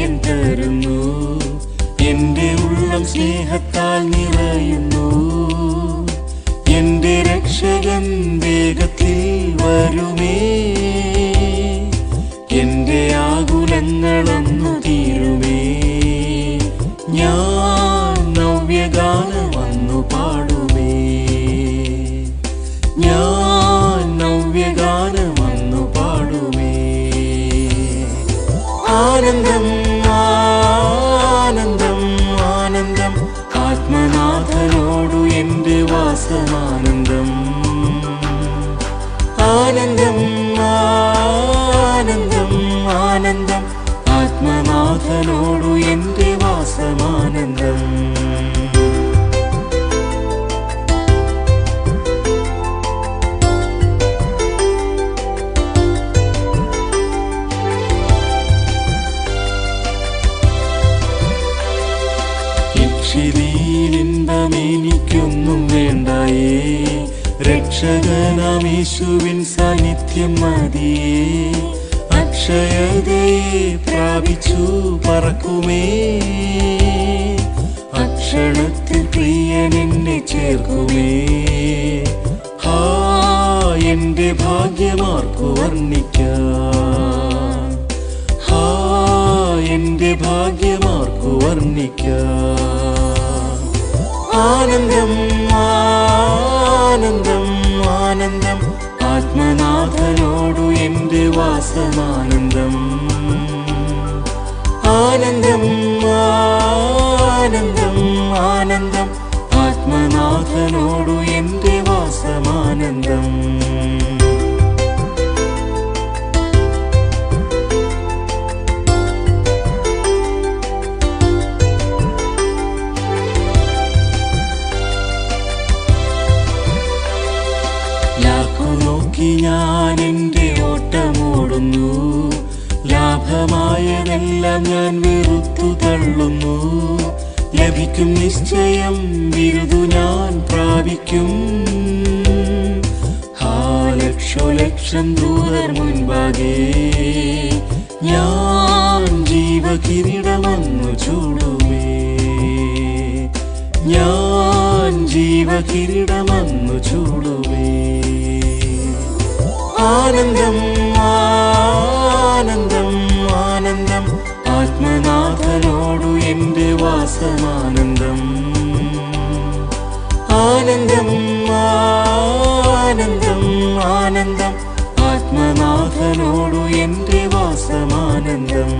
അഭയം തരുന്നു എന്റെ ഉള്ളം സ്നേഹത്താൽ നിറയുന്നു. എന്റെ രക്ഷകൻ വേഗത്തിൽ വരുമേ. വാസമാനന്ദം ആനന്ദം ആനന്ദം ആനന്ദം. ആത്മനാഥനോടു എന്റെ വാസമാനന്ദം. എനിക്കൊന്നും വേണ്ടായേ. രക്ഷകനാമീശുവിൻ സാന്നിധ്യം മതിയേ അക്ഷയതയെ പ്രാപിച്ചു പറക്കുമേ. അക്ഷണത്തിൽ പ്രിയൻ എന്നെ ചേർക്കുമേ. ഹാ എന്റെ ഭാഗ്യമാർക്കു വർണിക്കാം ഹാ എന്റെ ഭാഗ്യമാർക്കു വർണിക്കാം ആനന്ദം ആനന്ദം ആനന്ദം. ആത്മനാഥനോടു എന്റെ വാസമാനന്ദം? ആനന്ദം ആനന്ദം ആനന്ദം. ആത്മനാഥനോടു എന്റെ വാസമാനന്ദം? ഓട്ടമോടുന്നു ലാഭമായതെല്ലാം ഞാൻ വെറുത്തു തള്ളുന്നു. ലഭിക്കും നിശ്ചയം ബിരുദു ഞാൻ പ്രാപിക്കും. ഹാ ലക്ഷോ ലക്ഷം ദൂതർ മുൻപാകെ. ഞാൻ ജീവകിരീടമൊന്നു ചൂടുമേ ഞാൻ ജീവകിരീടമന്നു ആനന്ദം ആനന്ദം എന്റെ വാസമാനന്ദം. ആനന്ദം ആനന്ദം ആനന്ദം. ആത്മനാഥനോടു എന്റെ വാസമാനന്ദം.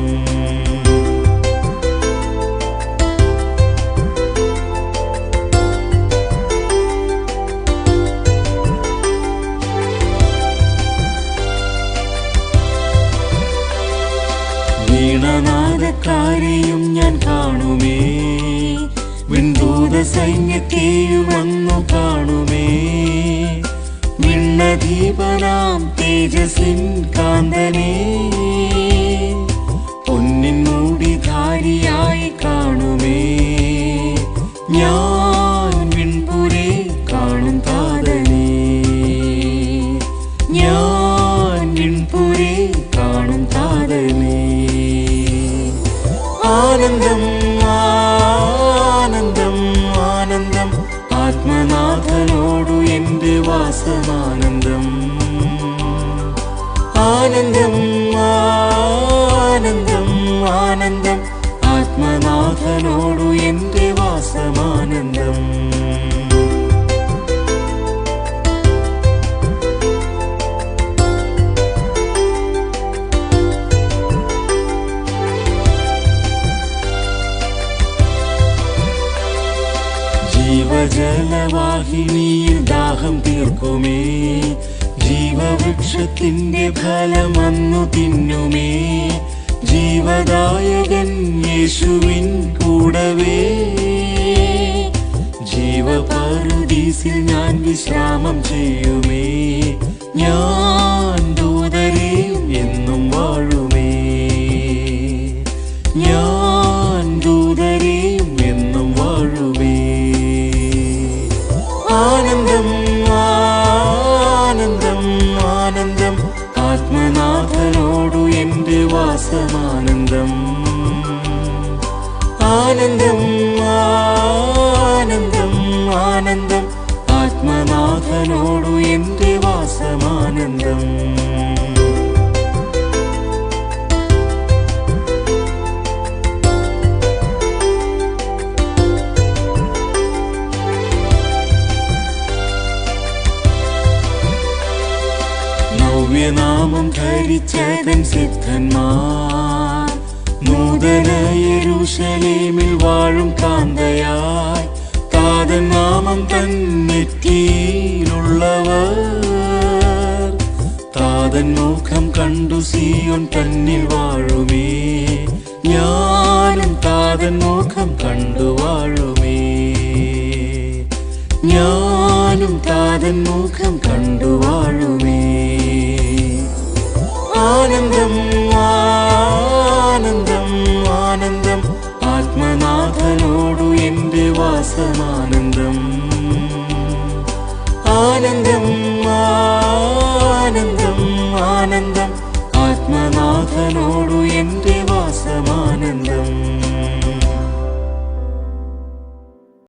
ഞാൻ കാണുമേ. വിണ്ടൂത സൈന്യത്തെയും അന്നു കാണുമേ. വിണ്ണദീപനാം തേജസിൻ കാന്തനെ. പൊന്നിൻ മൂടിധാരിയായി കാണുമേ. ഞാൻ വിൺപുരെ കാണും താതനെ ഞാൻ വിൺപുരെ കാണും താതനെ ആനന്ദം ആനന്ദം ആനന്ദം. ആത്മനാഥനോടു എന്റെ വാസമാനന്ദം. ജീവജലവാഹിനിയിൽ ദാഹം തീർക്കുമേ. ജീവവൃക്ഷത്തിന്റെ ഫലമന്നു തിന്നുമേ. ജീവദായകൻ യേശുവിൻ കൂടവേ. ജീവപറുദീസിൽ ഞാൻ വിശ്രാമം ചെയ്യുമേ. ഞാൻ സമാനന്ദം ആനന്ദം ആനന്ദം ആനന്ദം. ആത്മനാഥനോടു എന്റെ വാസമാനന്ദം. ധരിച്ചതൻ സിദ്ധന്മാർ. നൂതന യരുഷലേമിൽ വാഴും കാന്തയായി താതൻ നാമം തന്നെറ്റിയിലുള്ളവർ താതൻ മുഖം കണ്ടു സിയോൻ തന്നിൽ വാഴുമേ. ഞാനും താതൻ മുഖം കണ്ടു വാഴുമേ. ഞാനും താതൻ മുഖം കണ്ടു വാഴുമേ. ആനന്ദം ആനന്ദം ആനന്ദം. ആത്മനാഥനോടു എന്റെ വാസമാനന്ദം. ആനന്ദം ആനന്ദം ആനന്ദം. ആത്മനാഥനോടു എന്റെ വാസമാനന്ദം.